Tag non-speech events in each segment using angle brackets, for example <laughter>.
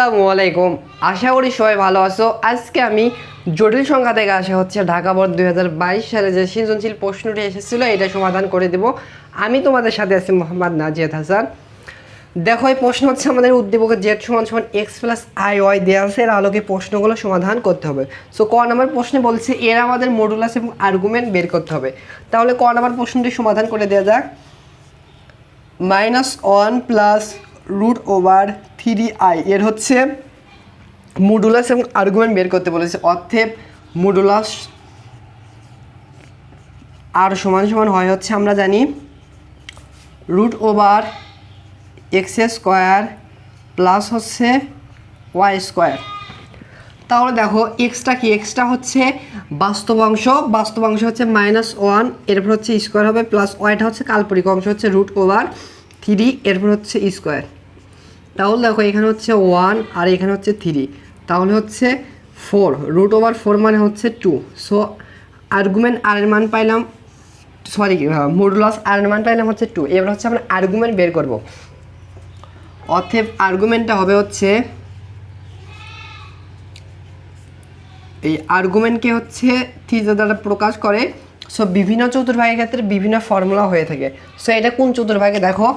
আসসালামু আলাইকুম। আশা করি সবাই ভালো আছো। আজকে আমি জটিল সংখ্যা থেকে আসা হচ্ছে ঢাকা বোর্ড দু হাজার বাইশ সালে যে সৃজনশীল প্রশ্নটি এসেছিল, এটা সমাধান করে দেব। আমি তোমাদের সাথে আছি মোহাম্মদ নাজিয়াত হাসান। দেখো, এই প্রশ্ন হচ্ছে আমাদের উদ্দীপকের জেড সমান সমান এক্স প্লাস আই ওয়াই দেওয়া আছে, এর আলোকে প্রশ্নগুলো সমাধান করতে হবে। সো ক নাম্বার প্রশ্নে বলছে, এর আমাদের মডুলাস এবং আর্গুমেন্ট বের করতে হবে। তাহলে ক নাম্বার প্রশ্নটি সমাধান করে দেওয়া যাক। Minus one plus root over three i এর হচ্ছে মডুলাস এবং আর্গুমেন্ট বের করতে বলেছে। অর্থে মডুলাস আর সমান সমান হয় হচ্ছে, আমরা জানি root over x square plus হচ্ছে ওয়াই স্কোয়ার তাহলে দেখো এক্সটা কি? এক্সটা হচ্ছে বাস্তব অংশ। বাস্তব অংশ হচ্ছে মাইনাস ওয়ান এরপর হচ্ছে স্কোয়ার হবে প্লাস ওয়াইটা হচ্ছে কাল্পনিক অংশ, হচ্ছে রুট ওভার থ্রি এরপর হচ্ছে স্কোয়ার তাহলে দেখো এখানে হচ্ছে ওয়ান আর এখানে হচ্ছে থ্রি তাহলে হচ্ছে ফোর রুট ওভার ফোর মানে হচ্ছে টু সো আর্গুমেন্ট আর এর মান পাইলাম সরি মডুলাস আর এর মান পাইলাম হচ্ছে টু এবার হচ্ছে আমরা আর্গুমেন্ট বের করব। অতএব আর্গুমেন্টটা হবে হচ্ছে, এই আর্গুমেন্টকে হচ্ছে থিটা দ্বারা প্রকাশ করে সো বিভিন্ন চতুর্ভাগের ক্ষেত্রে বিভিন্ন ফর্মুলা হয়ে থাকে। সো এটা কোন চতুর্ভাগে? দেখো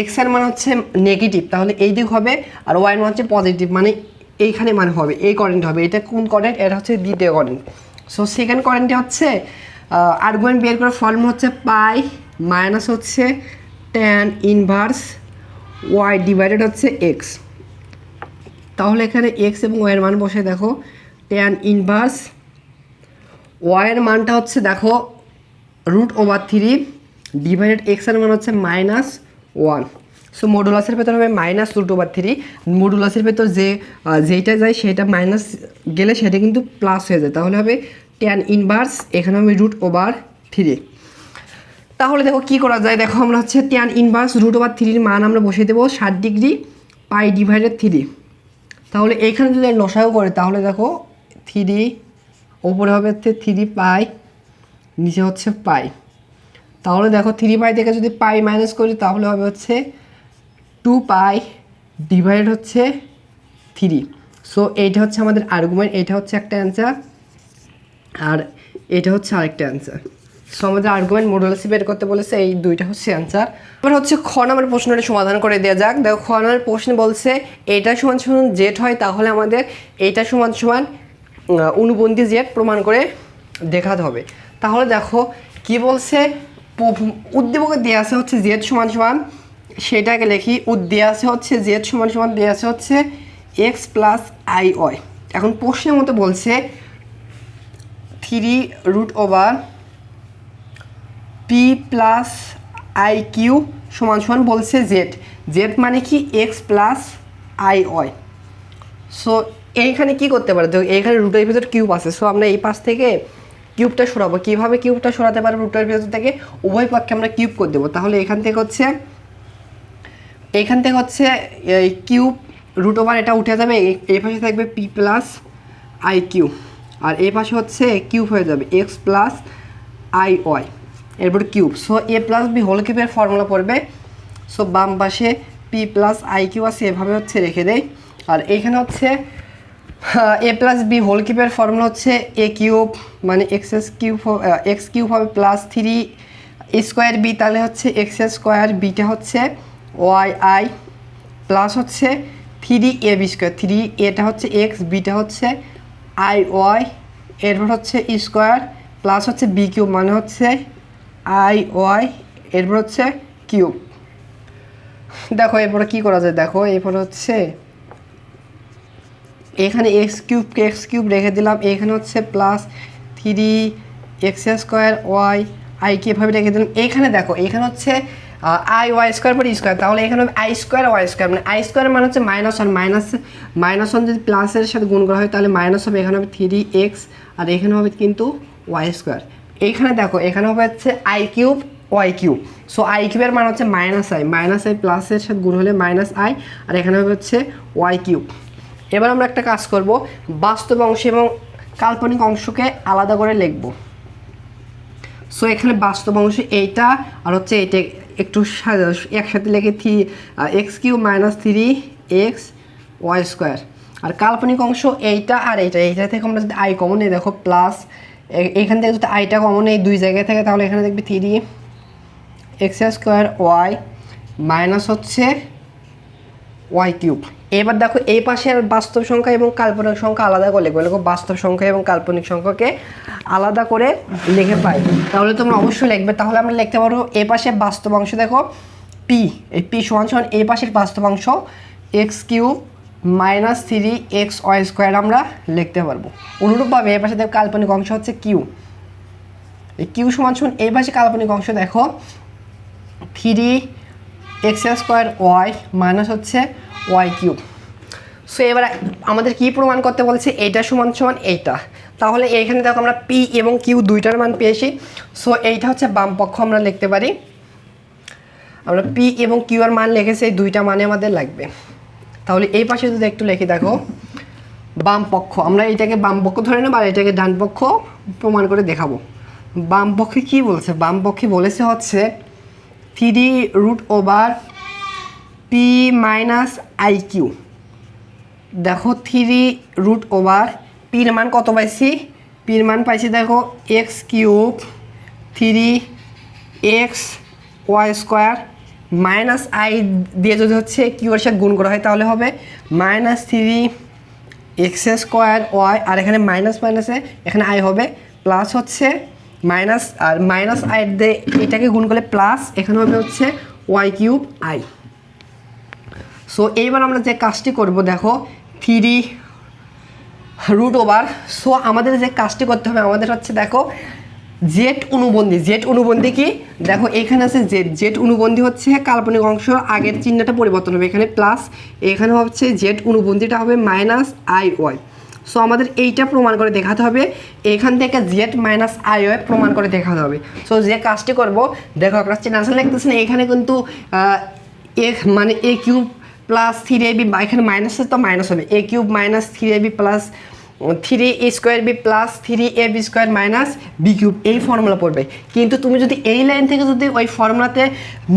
এক্সের মান হচ্ছে নেগেটিভ তাহলে এই দিক হবে আর ওয়াই মান হচ্ছে পজিটিভ মানে এইখানে মানে হবে, এই কারেন্ট হবে। এটা কোন কারেন্ট এটা হচ্ছে দ্বিতীয় কারেন্ট সো সেকেন্ড কারেন্টে হচ্ছে আর্গুমেন্ট বের করার ফর্মুলা হচ্ছে পাই মাইনাস হচ্ছে ট্যান ইনভার্স ওয়াই ডিভাইডেড হচ্ছে এক্স তাহলে এখানে এক্স এবং ওয়াইয়ের মান বসে, দেখো ট্যান ইনভার্স ওয়াইয়ের মানটা হচ্ছে, দেখো রুট ওভার থ্রি ডিভাইডেড এক্সের মান হচ্ছে মাইনাস ওয়ান সো মডুলাসের ভেতর হবে মাইনাস রুট ওভার থ্রি মডুলাসের ভেতর যে যেইটা যায়, সেটা মাইনাস গেলে সেটা কিন্তু প্লাস হয়ে যায়। তাহলে হবে ট্যান ইনভার্স এখানে হবে রুট ওভার থ্রি তাহলে দেখো কি করা যায়? দেখো আমরা হচ্ছে ট্যান ইনভার্স রুট ওভার থ্রির মান আমরা বসিয়ে দেবো ষাট ডিগ্রি পাই ডিভাইডেড থ্রি তাহলে এখানে যদি লসাগু করে, তাহলে দেখো থ্রি ওপরে হবে হচ্ছে থ্রি পাই নিচে হচ্ছে পাই। তাহলে দেখো থ্রি পাই থেকে যদি পাই মাইনাস করি, তাহলে হবে হচ্ছে টু পাই ডিভাইড হচ্ছে থ্রি সো এইটা হচ্ছে আমাদের আর্গুমেন্ট এটা হচ্ছে একটা অ্যান্সার আর এটা হচ্ছে আরেকটা অ্যান্সার সো আমাদের আর্গুমেন্ট মডুলাসি বের করতে বলেছে, এই দুইটা হচ্ছে অ্যান্সার এবার হচ্ছে খ নাম্বার প্রশ্নটা সমাধান করে দেওয়া যাক। দেখো, খ নাম্বার প্রশ্ন বলছে, এটা সমান সমান জেট হয়, তাহলে আমাদের এইটা সমান সমান অনুবন্ধী জেট প্রমাণ করে দেখাতে হবে। তাহলে দেখো কি বলছে? উদ্দীপকে দেওয়া আছে হচ্ছে জেড সমান সমান, সেটাকে লিখি দেওয়া আছে হচ্ছে জেড সমান সমান দেওয়া আছে হচ্ছে এক্স প্লাস আই ওয়াই এখন প্রশ্নের মতো বলছে three root over p plus i q সমান সমান বলছে জেড জেড মানে কি x plus i y so এইখানে কি করতে পারে? দেখো, এইখানে রুটের ভিতর কিউব আছে। সো আমরা এই পাশ থেকে কিউবটা সরাবো। কীভাবে কিউবটা সরাতে পারব রুটের ভেতর থেকে? উভয় পক্ষে আমরা কিউব করে দেবো। তাহলে এখান থেকে হচ্ছে, এখান থেকে হচ্ছে, এই কিউব রুট ওভার এটা উঠে যাবে এই- পাশে থাকবে পি প্লাস আই কিউ আর এই পাশে হচ্ছে কিউব হয়ে যাবে এক্স প্লাস আই ওয়াই এরপর cube so a plus b whole কিউবের ফর্মুলা পড়বে। সো বাম পাশে পি প্লাস আই কিউ আছে, এভাবে হচ্ছে রেখে দেয় আর এইখানে হচ্ছে এ প্লাস বি হোল কিউবের ফর্মুলা হচ্ছে এ কিউব মানে x s cube x cube হবে প্লাস থ্রি স্কোয়ার বি তাহলে হচ্ছে এক্স স্কোয়ার বিটা হচ্ছে ওয়াই আই প্লাস হচ্ছে three a b square three এটা হচ্ছে এক্স বিটা হচ্ছে আই ওয়াই এরপর হচ্ছে স্কোয়ার প্লাস হচ্ছে বি কিউব মানে হচ্ছে আই ওয়াই এরপর হচ্ছে কিউব দেখো, এরপরে কী করা যায়? দেখো, এরপর হচ্ছে এখানে এক্স কিউবকে এক্স কিউব রেখে দিলাম। এখানে হচ্ছে plus three x square y i কে এভাবে রেখে দিলাম। এখানে দেখো, এখানে হচ্ছে আই ওয়াই স্কোয়ার পর স্কোয়ার তাহলে এখানে হবে আই স্কোয়ার ওয়াই স্কোয়ার মানে আই স্কোয়ার মানে হচ্ছে minus one minus minus one যদি প্লাসের সাথে গুণ করা হয়, তাহলে মাইনাস হবে এখানে হবে থ্রি এক্স আর এখানে হবে কিন্তু ওয়াই স্কোয়ার এইখানে দেখো, এখানে হবে হচ্ছে i cube y cube so i কিউবের মান হচ্ছে মাইনাস আই মাইনাস আই প্লাসের সাথে গুণ হলে মাইনাস আই আর এখানে হবে হচ্ছে ওয়াই কিউব এবার আমরা একটা কাজ করব, বাস্তব অংশ এবং কাল্পনিক অংশকে আলাদা করে লিখব। সো এখানে বাস্তব অংশ এইটা আর হচ্ছে এইটা একটু একসাথে লিখে three x q minus three x y square. আর কাল্পনিক অংশ এইটা আর এইটা এইটা থেকে আমরা যদি আই কমন নিই, দেখো প্লাস এখান থেকে যদি আইটা কমন এই দুই জায়গায় থাকে, তাহলে এখানে দেখবি three x square y minus হচ্ছে ওয়াই কিউব। এবার দেখো, এই পাশের বাস্তব সংখ্যা এবং কাল্পনিক সংখ্যা আলাদা করে দেখো বাস্তব সংখ্যা এবং কাল্পনিক সংখ্যাকে আলাদা করে লিখে পাই। তাহলে তোমরা অবশ্যই লিখবে। তাহলে আমরা লিখতে পারব এই পাশে বাস্তব অংশ দেখো, পি। এই পি সমান সমান এই পাশের বাস্তব অংশ, x cube minus three x y square আমরা লিখতে পারব। অনুরূপভাবে এই পাশে দেখো কাল্পনিক অংশ হচ্ছে কিউ। এই কিউ সমান সমান এই পাশে কাল্পনিক অংশ দেখো, three x square y minus হচ্ছে ওয়াই কিউব সো এবার আমাদের কি প্রমাণ করতে বলছে? এইটা সমান সমান এইটা। তাহলে এইখানে দেখো আমরা পি এবং কিউ দুইটার মান পেয়েছি। সো এইটা হচ্ছে বাম পক্ষ আমরা লিখতে পারি। আমরা পি এবং কিউ এর মান লিখেছি, এই দুইটা মানে আমাদের লাগবে। তাহলে এই পাশে যদি একটু লিখে, দেখো। বাম পক্ষ, আমরা এটাকে বাম পক্ষ ধরে নেব আর এটাকে ডান পক্ষ প্রমাণ করে দেখাবো। বাম পক্ষে কী বলছে? বাম পক্ষে বলেছে হচ্ছে three root over p minus i q দেখো থ্রি রুট ওভার পির মান কত পাইছি? পির মান পাইছি দেখো x cube three x y square minus i দিয়ে যদি হচ্ছে কিউ এর সাথে গুণ করা হয় তাহলে হবে minus three x square y আর এখানে মাইনাস মাইনাসে এখানে আই হবে। প্লাস হচ্ছে মাইনাস আর মাইনাস আই দিয়ে এটাকে গুণ করলে প্লাস এখানে হবে হচ্ছে ওয়াই কিউব আই সো এইবার আমরা যে কাজটি করব, দেখো থ্রি রুট ওভার সো আমাদের যে কাজটি করতে হবে, আমাদের হচ্ছে দেখো জেট অনুবন্ধী। জেট অনুবন্ধী কি? দেখো, এখানে আছে জেড জেট অনুবন্ধী হচ্ছে কাল্পনিক অংশ, আগের চিহ্নটা পরিবর্তন হবে। এখানে প্লাস এখানে হচ্ছে জেট অনুবন্ধীটা হবে মাইনাস আই ওয়াই সো আমাদের এইটা প্রমাণ করে দেখাতে হবে। এখান থেকে জেড মাইনাস আই ওয়াই প্রমাণ করে দেখাতে হবে। সো যে কাজটি করব, দেখো, আপনার চেনাশন লিখতেছেন এখানে কিন্তু এ মানে a cube plus three a b এখানে মাইনাস তো মাইনাস হবে। A cube minus three a b plus three a square b plus three a b square minus b cube এই ফর্মুলা পড়বে। কিন্তু তুমি যদি এই লাইন থেকে যদি ওই ফর্মুলাতে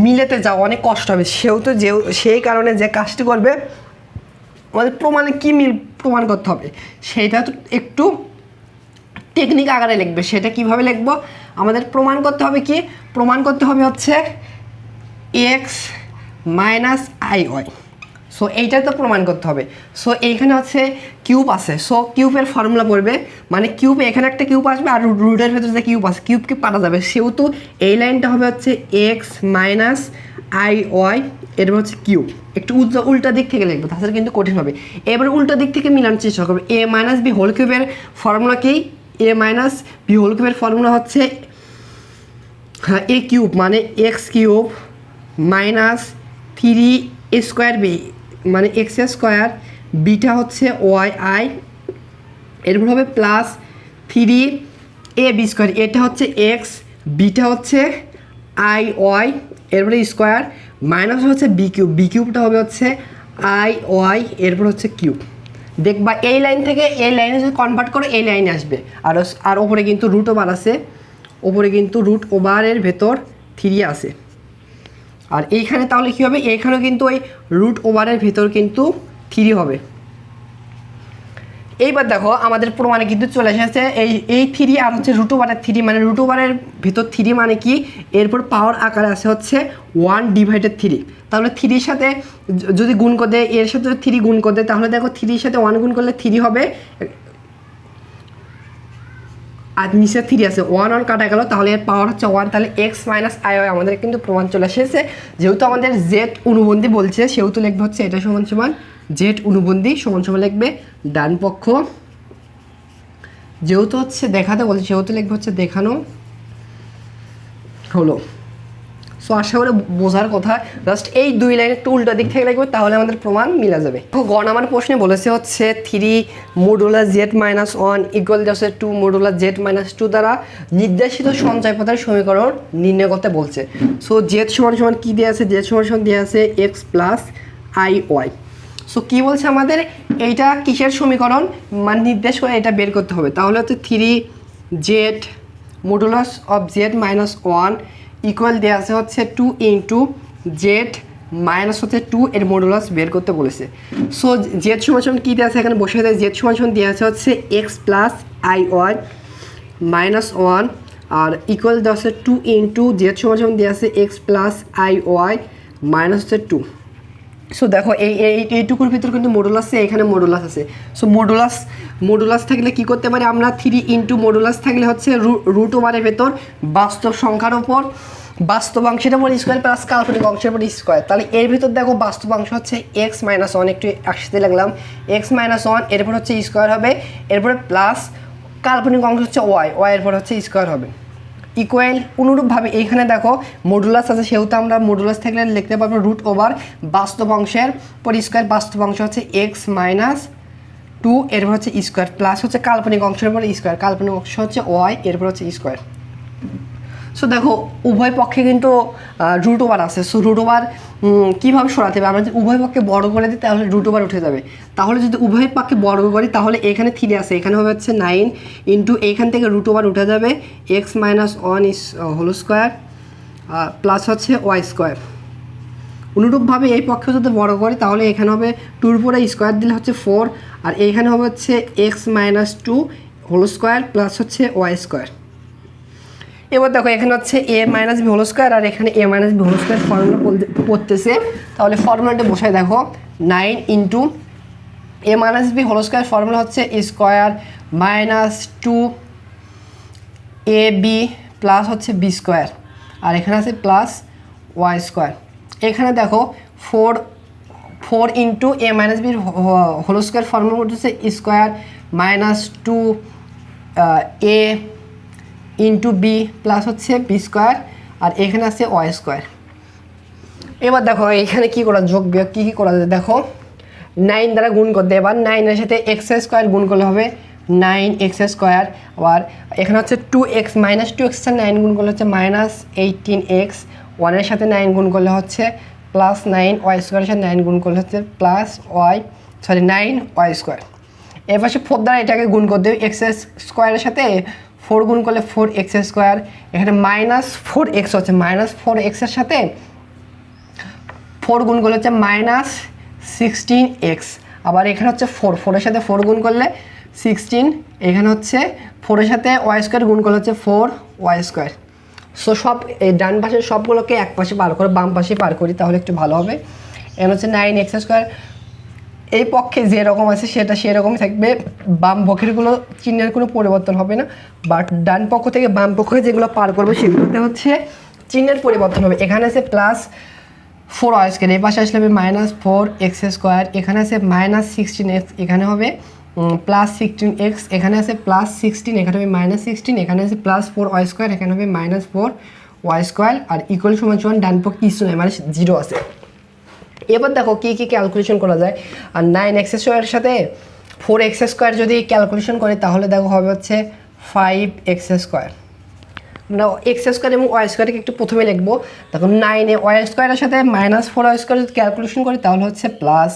মিলেতে যাও, অনেক কষ্ট হবে। সেহেতু যে, সেই কারণে যে কাজটি করবে আমাদের প্রমাণে কী মিল প্রমাণ করতে হবে? সেটা তো একটু টেকনিক আকারে লিখবে। সেটা কীভাবে লিখব? আমাদের প্রমাণ করতে হবে কি? প্রমাণ করতে হবে হচ্ছে x minus i y so এইটা তো প্রমাণ করতে হবে। সো এইখানে হচ্ছে কিউব আছে। সো কিউবের ফর্মুলা পড়বে। মানে কিউব এখানে একটা কিউব আসবে আর রুটের ভেতরে যে কিউব আছে কিউবকে পাঠা যাবে। সেহেতু এই লাইনটা হবে হচ্ছে এক্স মাইনাস আই ওয়াই এরপর হচ্ছে কিউব একটু উল্টা উল্টা দিক থেকে লিখব তাছাড়া কিন্তু কঠিন হবে। এবার উল্টা দিক থেকে মিলানোর চেষ্টা করবে। এ মাইনাস বি হোল কিউবের ফর্মুলা কি? এ মাইনাস বি হোল কিউবের ফর্মুলা হচ্ছে হ্যাঁ এ কিউব মানে x cube minus three square b মানে এক্স স্কোয়ার, বিটা হচ্ছে ওয়াই আই এরপর হবে plus three a b square এটা হচ্ছে এক্স বিটা হচ্ছে আই ওয়াই এরপরে স্কোয়ার মাইনাস হচ্ছে বি কিউব বি কিউবটা হবে হচ্ছে আই ওয়াই এরপর হচ্ছে কিউব দেখবা এই লাইন থেকে এই লাইনে যদি কনভার্ট করে, এই লাইনে আসবে। আর আর ওপরে কিন্তু রুট ওভার আছে। ওপরে কিন্তু রুট ওভারের ভেতর থ্রি আছে। আর এইখানে তাহলে কী হবে? এইখানেও কিন্তু ওই রুট ওভারের ভেতর কিন্তু থ্রি হবে। এইবার দেখো, আমাদের প্রমাণে কিন্তু চলে এসেছে এই এই থ্রি আর হচ্ছে রুট ওভারের থ্রি মানে রুট ওভারের ভেতর থ্রি মানে কি? এরপর পাওয়ার আকারে আছে হচ্ছে ওয়ান ডিভাইডেড থ্রি তাহলে থ্রির সাথে যদি গুণ করে এর সাথে থ্রি গুণ করে তাহলে দেখো থ্রির সাথে ওয়ান গুণ করলে থ্রি হবে। আর থ্রি আছে ওয়ান ওয়ান কাটা গেল, তাহলে এর পাওয়ার হচ্ছে ওয়ান তাহলে এক্স মাইনাস আই ওয়াই আমাদের কিন্তু প্রমাণ চলে এসেছে। যেহেতু আমাদের জেড অনুবন্ধী বলছে, সেহেতু লিখবে হচ্ছে এটা সমান সমান জেড অনুবন্ধী, সমান সমান লিখবে ডান পক্ষ। যেহেতু হচ্ছে দেখাতে বলছে, সেহেতু লিখবে হচ্ছে দেখানো হলো। সো আশা করে বোঝার কথা। জাস্ট এই দুই লাইন একটু উল্টা দিক থেকে লাগবে, তাহলে আমাদের প্রমাণ মিলা যাবে। তো গ নাম্বার প্রশ্নে বলেছে হচ্ছে three modular z minus one equal হচ্ছে two modular z minus two দ্বারা নির্দেশিত সঞ্চয় পথের সমীকরণ নির্ণয় করতে বলছে। সো জেড সমান সমান কী দেওয়া আছে? জেড সমান সমান দেওয়া আছে x plus i y so কী বলছে আমাদের? এইটা কিসের সমীকরণ? মানে নির্দেশ করে এটা বের করতে হবে। তাহলে হচ্ছে three z modulus of z minus one equal দেওয়া আছে হচ্ছে টু ইন্টু জেড মাইনাস হচ্ছে টু এর মডুলাস বের করতে বলেছে। সো জেড সমান কী দেওয়া আছে? এখানে বসে দেয় জেড সমান দেওয়া আছে হচ্ছে x plus i y minus one R equal দেওয়া আছে টু ইন্টু জেড সমান দেওয়া আছে x plus i y minus হচ্ছে টু সো দেখো, এই এই এইটুকুর ভিতর কিন্তু মডুলাস এখানে মডুলাস আছে। সো মডুলাস মডুলাস থাকলে কি করতে পারি আমরা? থ্রি ইন্টু মডুলাস থাকলে হচ্ছে রুট ওভারের ভেতর বাস্তব সংখ্যার ওপর বাস্তব অংশের উপর স্কোয়ার প্লাস কাল্পনিক অংশের উপর স্কোয়ার তাহলে এর ভিতর দেখো বাস্তব অংশ হচ্ছে এক্স মাইনাস ওয়ান একটু একসাথে লাগলাম এক্স মাইনাস ওয়ান এরপর হচ্ছে স্কোয়ার হবে এরপরে প্লাস কাল্পনিক অংশ হচ্ছে ওয়াই ওয়াই এরপর হচ্ছে স্কোয়ার হবে। ইকুয়াল অনুরূপভাবে এইখানে দেখো মডুলাস আছে, সেহেতু আমরা মডুলাস থাকলে লিখতে পারব রুট ওভার বাস্তব অংশের পর স্কোয়ার বাস্তব অংশ হচ্ছে এক্স মাইনাস টু এরপর হচ্ছে স্কোয়ার প্লাস হচ্ছে কাল্পনিক অংশের পর স্কোয়ার কাল্পনিক অংশ হচ্ছে ওয়াই এরপর হচ্ছে স্কোয়ার সো দেখো, উভয় পক্ষে কিন্তু রুট ওভার আছে। সো রুট ওভার কীভাবে সরাতে হবে? আমরা যদি উভয় পক্ষে বর্গ করে দিই, তাহলে রুট ওভার উঠে যাবে। তাহলে যদি উভয় পক্ষে বর্গ করি, তাহলে এখানে থ্রি আছে। এখানে হবে হচ্ছে নাইন ইন্টু এইখান থেকে রুট ওভার উঠে যাবে। X minus one is whole square plus হচ্ছে ওয়াই স্কোয়ার অনুরূপভাবে এই পক্ষে যদি বড় করি, তাহলে এখানে হবে টুর পরে স্কোয়ার দিলে হচ্ছে ফোর আর এইখানে হবে হচ্ছে x minus two whole square plus হচ্ছে ওয়াই স্কোয়ার এবার দেখো, এখানে হচ্ছে a minus b whole square আর এখানে a minus b whole square formula পড়তেছে। তাহলে ফর্মুলাটা বসায় দেখো। Nine into a minus b whole square formula হচ্ছে square minus two a b plus হচ্ছে বি স্কোয়ার আর এখানে আছে প্লাস ওয়াই স্কোয়ার এখানে দেখো four four into a minus বির হোল স্কোয়ার ফর্মুলা হচ্ছে square minus two a into b plus হচ্ছে বি স্কোয়ার আর এখানে আছে ওয়াই স্কোয়ার এবার দেখো, এখানে কি করা যোগ বিয়োগ, কী কী করা যায় দেখো। নাইন দ্বারা গুণ করতে এবার নাইনের সাথে এক্স স্কোয়ার গুণ করলে হবে নাইন এক্স স্কোয়ার আবার এখানে হচ্ছে two x minus two x nine গুণ করলে হচ্ছে মাইনাস এইটিন এক্স ওয়ানের সাথে নাইন গুণ করলে হচ্ছে প্লাস নাইন ওয়াই স্কোয়ারের সাথে নাইন গুণ করলে হচ্ছে plus y sorry nine y square এর পাশে ফোর দ্বারা এটাকে গুণ করতে হবে এক্স স্কোয়ারের সাথে ফোর গুণ করলে ফোর এক্স স্কোয়ার, এখানে মাইনাস ফোর এক্স হচ্ছে মাইনাস ফোর এক্সের সাথে ফোর গুণ করলে হচ্ছে মাইনাস সিক্সটিন এক্স। আবার এখানে হচ্ছে ফোর ফোরের সাথে ফোর গুণ করলে সিক্সটিন, এখানে হচ্ছে ফোরের সাথে ওয়াই স্কোয়ার গুণ করলে হচ্ছে ফোর ওয়াই স্কোয়ার। সো সব এই ডান পাশের সবগুলোকে এক পাশে পার করে, বাম পাশে পার করি, তাহলে একটু ভালো হবে। এখানে হচ্ছে নাইন এক্স স্কোয়ার এই পক্ষে যে রকম আছে সেটা সেরকমই থাকবে। বাম পক্ষেরগুলো চিহ্নের কোনো পরিবর্তন হবে না। বাট ডান পক্ষ থেকে বাম পক্ষে যেগুলো পার করবে সেগুলোতে হচ্ছে চিহ্নের পরিবর্তন হবে। এখানে আছে প্লাস ফোর ওয়াই স্কোয়ার এই পাশে আসলে হবে মাইনাস ফোর এক্স স্কোয়ার এখানে আছে মাইনাস সিক্সটিন এক্স এখানে হবে প্লাস সিক্সটিন এক্স এখানে আছে প্লাস সিক্সটিন এখানে হবে মাইনাস সিক্সটিন এখানে আছে প্লাস ফোর ওয়াই স্কোয়ার এখানে হবে মাইনাস ফোর ওয়াই স্কোয়ার আর ইকুয়াল সমান সমান ডান পক্ষ কিছু নয় মানে জিরো আছে। এবার দেখো কী কী ক্যালকুলেশন করা যায়। আর নাইন এক্স স্কোয়ারের সাথে ফোর এক্স স্কোয়ার যদি ক্যালকুলেশন করি, তাহলে দেখো হবে হচ্ছে ফাইভ এক্স স্কোয়ার আমরা এক্স স্কোয়ার এবং ওয়াই স্কোয়ারকে একটু প্রথমে লিখব। দেখো নাইনে ওয়াই স্কোয়ারের সাথে মাইনাস ফোর ওয়াই স্কোয়ার যদি ক্যালকুলেশন করি, তাহলে হচ্ছে প্লাস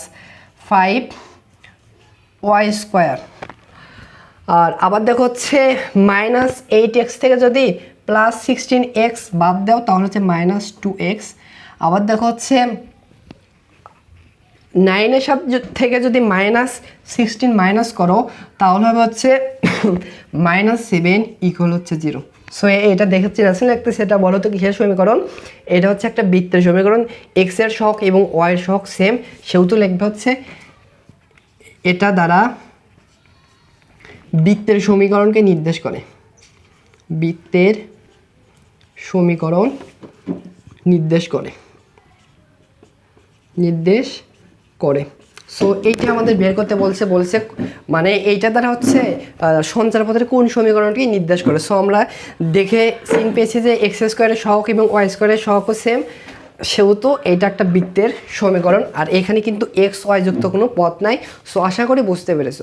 ফাইভ ওয়াই স্কোয়ার আর আবার দেখো হচ্ছে মাইনাস এইট এক্স থেকে যদি প্লাস সিক্সটিন এক্স বাদ দাও, তাহলে হচ্ছে মাইনাস টু এক্স আবার দেখো হচ্ছে নাইনের সাথে থেকে যদি মাইনাস সিক্সটিন মাইনাস করো, তাহলে হবে হচ্ছে <coughs> মাইনাস সেভেন ইকুয়াল হচ্ছে জিরো। সো এটা দেখেছি রাসেল একটা সেটা বলো তো কিসের সমীকরণ। এটা হচ্ছে একটা বৃত্তের সমীকরণ। এক্সের শখ এবং ওয়াইয়ের শখ সেম সেহেতু লিখবে হচ্ছে এটা দ্বারা বৃত্তের সমীকরণকে নির্দেশ করে। বৃত্তের সমীকরণ নির্দেশ করে। নির্দেশ করে। সো এইটা আমাদের বের করতে বলছে বলছে মানে এইটা দ্বারা হচ্ছে সঞ্চার সঞ্চারপথের কোন সমীকরণটি নির্দেশ করে। সো আমরা দেখে সিন পেয়েছি যে এক্স স্কোয়ারের সহক এবং ওয়াই স্কোয়ারের সহকও সেম সেহেতু এটা একটা বৃত্তের সমীকরণ। আর এখানে কিন্তু এক্স ওয়াই যুক্ত কোনো পথ নাই। সো আশা করি বুঝতে পেরেছ।